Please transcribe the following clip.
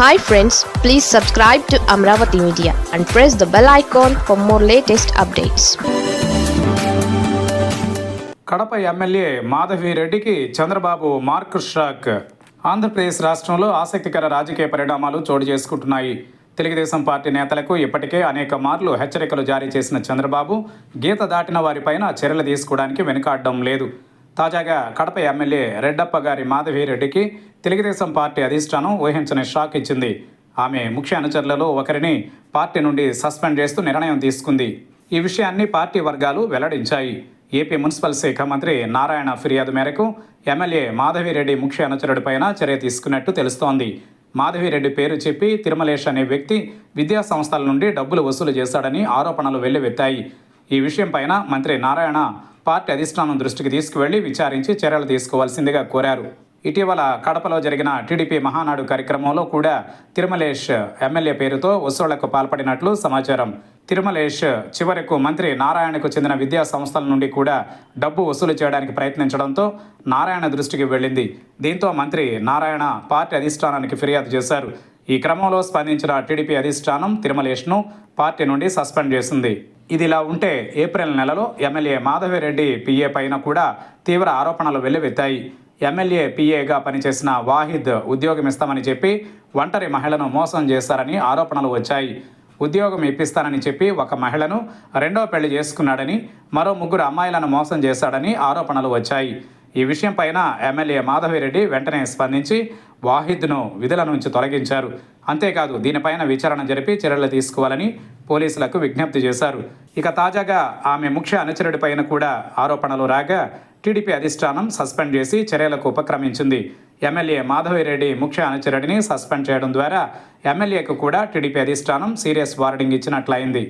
Hi friends please subscribe to Amaravati media and press the bell icon for more latest updates Kadapa MLA Madhavi రెడ్డికి Chandrababu mark shock. Andhra Pradesh రాష్ట్రంలో ఆసక్తికర రాజకీయ పరిణామాలు చోటు చేసుకుంటున్నాయి. తెలుగుదేశం పార్టీ నేతలకు ఇప్పటికే అనేక మార్లు హెచ్చరికలు జారీ చేసిన చంద్రబాబు గీత దాటిన వారిపైన చర్యలు తీసుకోవడానికి వెనుకాడడం లేదు. తాజాగా కడప ఎమ్మెల్యే రెడ్డప్ప గారి మాధవిరెడ్డికి తెలుగుదేశం పార్టీ అధిష్టానం ఊహించని షాక్ ఇచ్చింది. ఆమె ముఖ్య అనుచరులలో ఒకరిని పార్టీ నుండి సస్పెండ్ చేస్తూ నిర్ణయం తీసుకుంది. ఈ విషయాన్ని పార్టీ వర్గాలు వెల్లడించాయి. ఏపీ మున్సిపల్ శాఖ మంత్రి నారాయణ ఫిర్యాదు మేరకు ఎమ్మెల్యే మాధవిరెడ్డి ముఖ్య అనుచరుడిపైన చర్య తీసుకున్నట్టు తెలుస్తోంది. మాధవిరెడ్డి పేరు చెప్పి తిరుమలేష్ అనే వ్యక్తి విద్యా సంస్థల నుండి డబ్బులు వసూలు చేశాడని ఆరోపణలు వెల్లువెత్తాయి. ఈ విషయంపైన మంత్రి నారాయణ పార్టీ అధిష్టానం దృష్టికి తీసుకువెళ్ళి విచారించి చర్యలు తీసుకోవాల్సిందిగా కోరారు. ఇటీవల కడపలో జరిగిన టీడీపీ మహానాడు కార్యక్రమంలో కూడా తిరుమలేష్ ఎమ్మెల్యే పేరుతో వసూళ్ళకు పాల్పడినట్లు సమాచారం. తిరుమలేష్ చివరకు మంత్రి నారాయణకు చెందిన విద్యా సంస్థల నుండి కూడా డబ్బు వసూలు చేయడానికి ప్రయత్నించడంతో నారాయణ దృష్టికి వెళ్ళింది. దీంతో మంత్రి నారాయణ పార్టీ అధిష్టానానికి ఫిర్యాదు చేశారు. ఈ క్రమంలో స్పందించిన టీడీపీ అధిష్టానం తిరుమలేష్ను పార్టీ నుండి సస్పెండ్ చేసింది. ఇదిలా ఉంటే ఏప్రిల్ నెలలో ఎమ్మెల్యే మాధవిరెడ్డి పిఏ పైన కూడా తీవ్ర ఆరోపణలు వెల్లువెత్తాయి. ఎమ్మెల్యే పిఏగా పనిచేసిన వాహిద్ ఉద్యోగం ఇస్తామని చెప్పి ఒంటరి మహిళను మోసం చేశారని ఆరోపణలు వచ్చాయి. ఉద్యోగం ఇప్పిస్తానని చెప్పి ఒక మహిళను రెండో పెళ్ళి చేసుకున్నాడని మరో ముగ్గురు అమ్మాయిలను మోసం చేశాడని ఆరోపణలు వచ్చాయి. ఈ విషయం పైన ఎమ్మెల్యే మాధవిరెడ్డి వెంటనే స్పందించి వాహిద్ను విధుల నుంచి తొలగించారు. అంతేకాదు దీనిపైన విచారణ జరిపి చర్యలు తీసుకోవాలని పోలీసులకు విజ్ఞప్తి చేశారు. ఇక తాజాగా ఆమె ముఖ్య అనుచరుడిపైన కూడా ఆరోపణలు రాగా టీడీపీ అధిష్టానం సస్పెండ్ చేసి చర్యలకు ఉపక్రమించింది. ఎమ్మెల్యే మాధవిరెడ్డి ముఖ్య అనుచరుడిని సస్పెండ్ చేయడం ద్వారా ఎమ్మెల్యేకు కూడా టీడీపీ అధిష్టానం సీరియస్ వార్నింగ్ ఇచ్చినట్లయింది.